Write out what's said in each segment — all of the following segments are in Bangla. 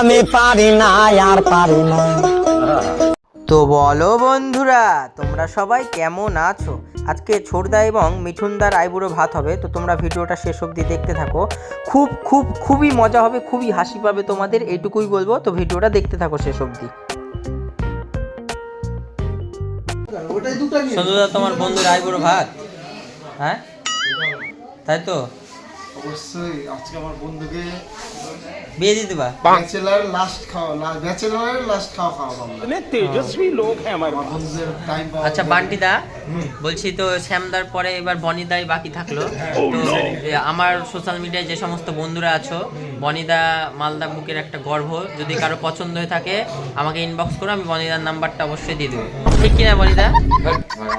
আমি পারি না আর পারি না। তো বলো বন্ধুরা তোমরা সবাই কেমন আছো? আজকে ছোটদা এবং মিঠুনদার আইবুড়ো ভাত হবে তো তোমরা ভিডিওটা শেষ অবধি দেখতে থাকো। খুব খুব খুবই মজা হবে খুবই হাসি পাবে তোমাদের এইটুকুই বলব তো ভিডিওটা দেখতে থাকো শেষ অবধি। তোমার বন্ধুর আইবুড়ো ভাত। হ্যাঁ? তাই তো? অবশ্যই আজকে আমার বন্ধুকে বিয়ে দিয়ে দেবা ব্যাচেলার লাস্ট খাওয়া ব্যাচেলারের লাস্ট খাওয়া খাওয়া ইতনে তেজস্বী লোক হ্যাঁ আমার বন্ধুদের টাইম পাওয়া আচ্ছা বান্টিদা বলছি তো শ্যামদার পরে এবার বনিদাই বাকি থাকল। তো আমার সোশ্যাল মিডিয়ায় যে সমস্ত বন্ধুরা আছো বনিদা মালদা বুকের একটা গর্ভ যদি কারও পছন্দ হয়ে থাকে আমাকে ইনবক্স করো আমি বনিদার নাম্বারটা অবশ্যই দিয়ে দেবো। ঠিক কিনা বনিদা?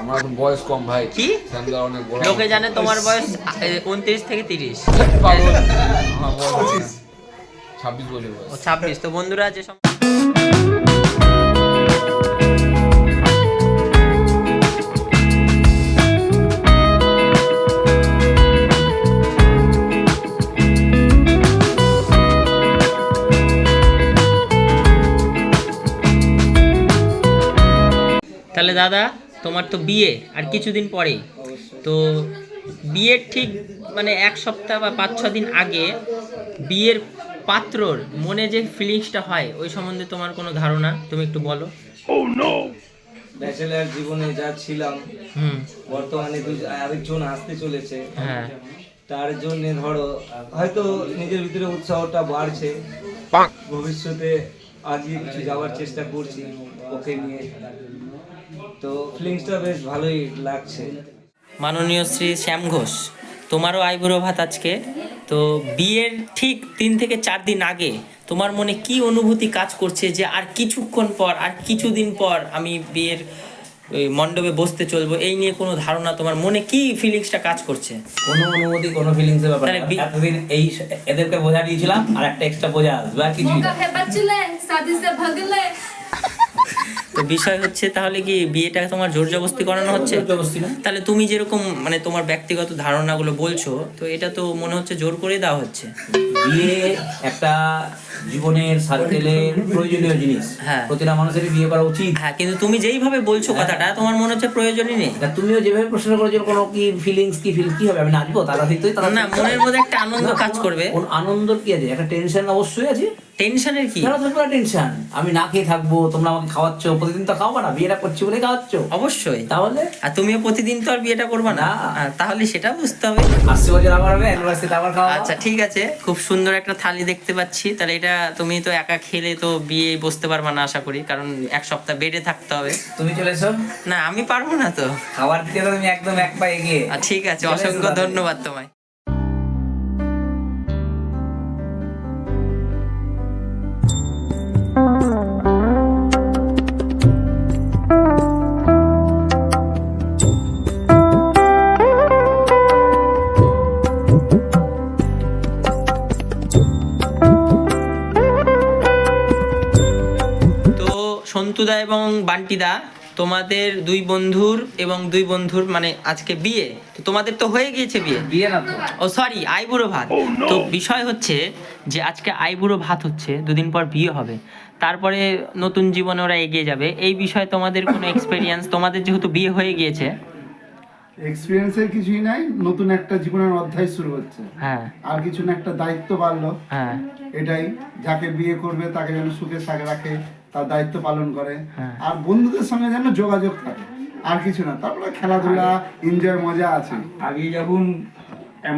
আমার বয়স কম ভাই। কি? লোকে জানে তোমার বয়স উনত্রিশ থেকে তিরিশ। ছাব্বিশ বছর বয়স। ছাব্বিশ। তো বন্ধুরা যে তাহলে দাদা তোমার তো বিয়ে আর কিছুদিন পরেই। তো বিয়ের ঠিক মানে এক সপ্তাহ বা পাঁচ ছ দিন আগে বিয়ের পাত্রর মনে যে ফিলিংসটা হয় ওই সম্বন্ধে তোমার কোনো ধারণা? তুমি একটু বলো। ব্যাচেলার জীবনে যা ছিলাম হুম। বর্তমানে আরেকজন আসতে চলেছে। হ্যাঁ। তার জন্য ধরো হয়তো নিজের ভিতরে উৎসাহটা বাড়ছে। ভবিষ্যতে আগে কিছু যাওয়ার চেষ্টা করছি ওকে নিয়ে। তো ফিলিংসটা বেশ ভালোই লাগছে। মাননীয় শ্রী শ্যাম ঘোষ তোমারও আইবুড়ো ভাত আজকে? তো বিয়ের ঠিক তিন থেকে চার দিন আগে তোমার মনে কি অনুভূতি কাজ করছে যে আর কিছুক্ষণ পর আর কিছুদিন পর আমি বিয়ের ওই মণ্ডপে বসতে চলবো? এই নিয়ে কোনো ধারণা তোমার মনে কি ফিলিংসটা কাজ করছে? কোনো অনুমতি কোনো ফিলিংসের ব্যাপার না। এতদিন এই এদেরকে বোঝা দিয়েছিলাম আর একটা এক্সট্রা বোঝা আসবে আর কিছুই না। তো বিষয় হচ্ছে তাহলে কি বিয়েটা তোমার জোর জবস্তি করানো হচ্ছে। তাহলে তুমি যেরকম মানে তোমার ব্যক্তিগত ধারণাগুলো বলছো তো এটা তো মনে হচ্ছে জোর করে দেওয়া হচ্ছে। বিয়ে একটা জীবনের সার্কেলের প্রয়োজনীয় জিনিস। হ্যাঁ। প্রতিটা মানুষেরই বিয়ে করা উচিত। হ্যাঁ কিন্তু তুমি যেইভাবে বলছো কথাটা তোমার মনে হচ্ছে প্রয়োজনই নেই। তুমিও যেভাবে প্রশ্ন করেছ কোনো কি ফিলিংস কি ফিল কি হবে? আমি নাচবো তারা তারা না মনের মধ্যে একটা আনন্দ কাজ করবে। আনন্দ কি আছে? একটা টেনশন অবশ্যই আছে। টেনশনের কি? না টেনশন। আমি না খেয়ে থাকব তোমরা আমাকে খাওয়াচ্ছ প্রতিদিন তো না বিয়েটা করছি বলে খাওয়াচ্ছ। অবশ্যই। তাহলে? আর তুমিও প্রতিদিন তো আর বিয়েটা করবে না? তাহলে সেটা বুঝতে হবে। আসছে বছর আবার হবে অ্যানিভার্সারিতে আবার খাওয়া আচ্ছা ঠিক আছে। খুব সুন্দর একটা থালি দেখতে পাচ্ছি। তাহলে এটা তুমি তো একা খেলে তো বিয়ে বসতে পারবে না আশা করি। কারণ এক সপ্তাহ বেডে থাকতে হবে। তুমি চলে এসো। না আমি পারব না তো। খাবার দিকে তো তুমি একদম এক পা এগিয়ে ঠিক আছে অসংখ্য ধন্যবাদ তোমায়। সন্তুদা এবং বান্টিদা তোমাদের দুই বন্ধুর এবং দুই বন্ধুর মানে আজকে বিয়ে। তো তোমাদের তো হয়ে গিয়েছে বিয়ে। বিয়ে না তো। ও সরি আইবুড়ো ভাত। তো বিষয় হচ্ছে যে আজকে আইবুড়ো ভাত হচ্ছে দুদিন পর বিয়ে হবে। তারপরে নতুন জীবনে ওরা এগিয়ে যাবে। এই বিষয়ে তোমাদের কোনো এক্সপেরিয়েন্স তোমাদের যেহেতু বিয়ে হয়ে গিয়েছে। এক্সপিরিয়েন্সের কিছুই নাই নতুন একটা জীবনের অধ্যায় শুরু হচ্ছে। হ্যাঁ। আর কিছু না একটা দায়িত্ব বাড়লো। হ্যাঁ। এটাই যাকে বিয়ে করবে তাকে যেন সুখে সাথে রাখে। তার দায়িত্ব পালন করে। হ্যাঁ। আর বন্ধুদের সঙ্গে যেন যোগাযোগ থাকে। আর কিছু না তারপরে খেলাধুলা এনজয় মজা আছে। আগে যখন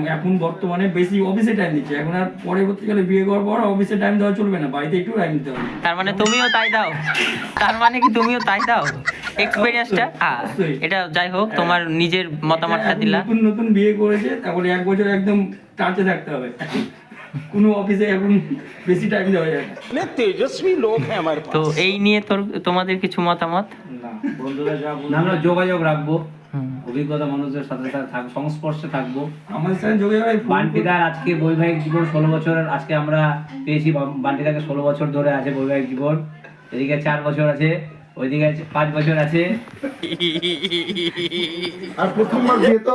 এখন বর্তমানে বেশি অফিসে টাইম দিচ্ছে এখন আর পরবর্তীকালে বিয়ে করার পর অফিসে টাইম দেওয়া চলবে না বাড়িতে একটু টাইম দিতে হবে। তার মানে তুমিও তাই দাও। তার মানে কি তুমিও তাই দাও? এক্সপেরিয়েন্সটা। এটা যাই হোক তোমার নিজের মতামতটা দিলা। নতুন নতুন বিয়ে করেছে তারপরে এক বছর একদম টাচে থাকতে হবে। কোনো অফিসে এখন বেশি টাইম দেওয়া যায় না। তো এই নিয়ে তোর তোমাদের কিছু মতামত? না বন্ধুরা যা বলবে- আমরা যোগাযোগ রাখব। অভিজ্ঞতা মানুষদের সাথে সাথে থাকব সংস্পর্শে থাকব। আমার সাথে যোগে ভাই বান্টিদার আজকে বৈবাহিক জীবন ষোলো বছর আজকে আমরা পেয়েছি বান্টিদাকে ষোলো বছর ধরে আছে বৈবাহিক জীবন। এদিকে চার বছর আছে। ওইদিকে আছে পাঁচ বছর আছে। আর প্রথমবার বিয়ে তো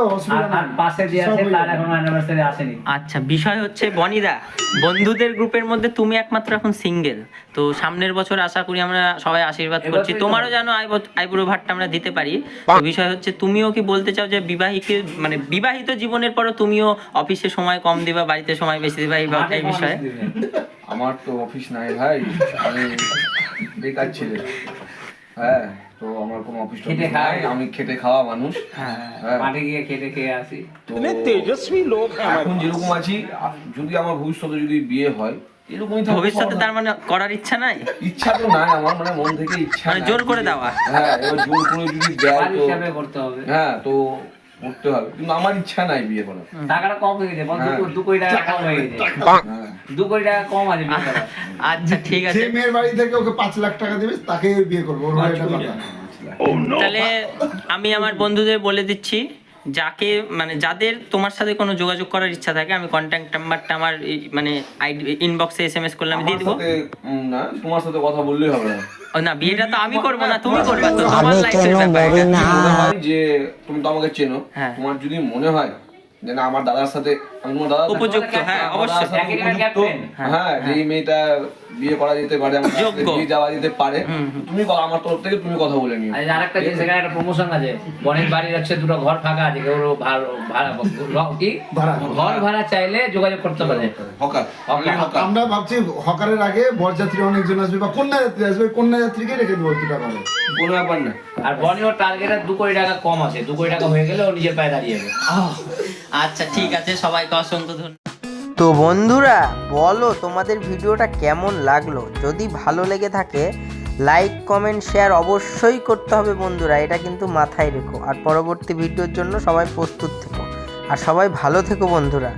আর পাশে যে আছে তার। এখনও অ্যানিভার্সারি আসেনি। আচ্ছা বিষয় হচ্ছে বনিদা বন্ধুদের গ্রুপের মধ্যে তুমি একমাত্র এখন সিঙ্গেল তো সামনের বছর আশা করি আমরা সবাই আশীর্বাদ করছি। তোমারও যেন আইব- আইবুড়ো ভাতটা আমরা দিতে পারি। তো বিষয় হচ্ছে তুমিও কি বলতে চাও যে বিবাহিত মানে বিবাহিত জীবনের পরও তুমিও অফিসে সময় কম দিবা বাড়িতে সময় বেশি দিবা এই বা- এই বিষয়ে? আমার তো অফিস নাই ভাই আমি বেকার ছেলে। হ্যাঁ, তো আমার কোনো অফিস খেটে খাই আমি খেটে খাওয়া মানুষ। হ্যাঁ, হ্যাঁ। মাঠে গিয়ে খেটে খেয়ে আসি। তো মানে তেজস্বী লোক এখন যেরকম আছি যদি আমার ভবিষ্যতে যদি বিয়ে হয় ভবিষ্যতে তার মানে করার ইচ্ছা নাই? ইচ্ছা তো নাই আমার মানে মন থেকে ইচ্ছা মানে জোর করে দেওয়া। হ্যাঁ জোর করে যদি করতে হবে। হ্যাঁ তো করতে হবে। কিন্তু আমার ইচ্ছা নাই বিয়ে করার। টাকাটা কম হয়ে গেছে দু- হ্যাঁ। কোটি টাকা কম হয়ে গেছে। হ্যাঁ। দু কোটি টাকা কম আছে আচ্ছা ঠিক আছে। যে মেয়ের বাড়ি থেকে ওকে পাঁচ লাখ টাকা দিবে তাকে বিয়ে করব কথা তাহলে আমি আমার বন্ধুদের বলে দিচ্ছি যাকে মানে যাদের তোমার সাথে কোনো যোগাযোগ করার ইচ্ছা থাকে আমি কন্ট্যাক্ট নাম্বারটা আমার এই মানে আইডি ইনবক্সে এসএমএস এম এস করলে আমি দিয়ে দিবো। না তোমার সাথে কথা বললেই হবে না। না বিয়েটা তো আমি করব না তুমি করবে তো তোমার লাইফ লাইফের ব্যাপার। না? যে তুমি তো আমাকে চেনো হ্যাঁ। তোমার যদি মনে হয় যে না আমার দাদার সাথে আমি তোমার দাদা উপযুক্ত হ্যাঁ অবশ্যই। উপযুক্ত, ক্যাপ্টেন। হ্যাঁ যে মেয়েটা বিয়ে করা যেতে পারে আমার বিয়ে যাওয়া যেতে পারে তুমি আমার তরফ থেকে তুমি কথা বলে নিও। আর আরেকটা জিনিস এখানে একটা প্রমোশন আছে। বনের বাড়ির আছে দুটো ঘর ফাঁকা আছে কেউ ভাড়া ভাড়া কি? ঘর ভাড়া চাইলে যোগাযোগ করতে পারে। হকার আমরা ভাবছি হকারের আগে বরযাত্রী অনেকজন আসবে বা কন্যা যাত্রী আসবে কন্যা যাত্রীকে রেখে দেবো দু কোনো ব্যাপার না। আর বনিও টার্গেট দু কোটি টাকা কম আছে দু কোটি টাকা হয়ে গেলে ও নিজের পায়ে দাঁড়িয়ে যাবে। আচ্ছা ঠিক আছে সবাইকে অসংখ্য ধন্যবাদ তো বন্ধুরা বলো তোমাদের ভিডিওটা কেমন লাগল? যদি ভালো লেগে থাকে লাইক কমেন্ট শেয়ার অবশ্যই করতে হবে বন্ধুরা এটা কিন্তু মাথায় রেখো। আর পরবর্তী ভিডিওর জন্য সবাই প্রস্তুত থেকো। আর সবাই ভালো থেকো বন্ধুরা।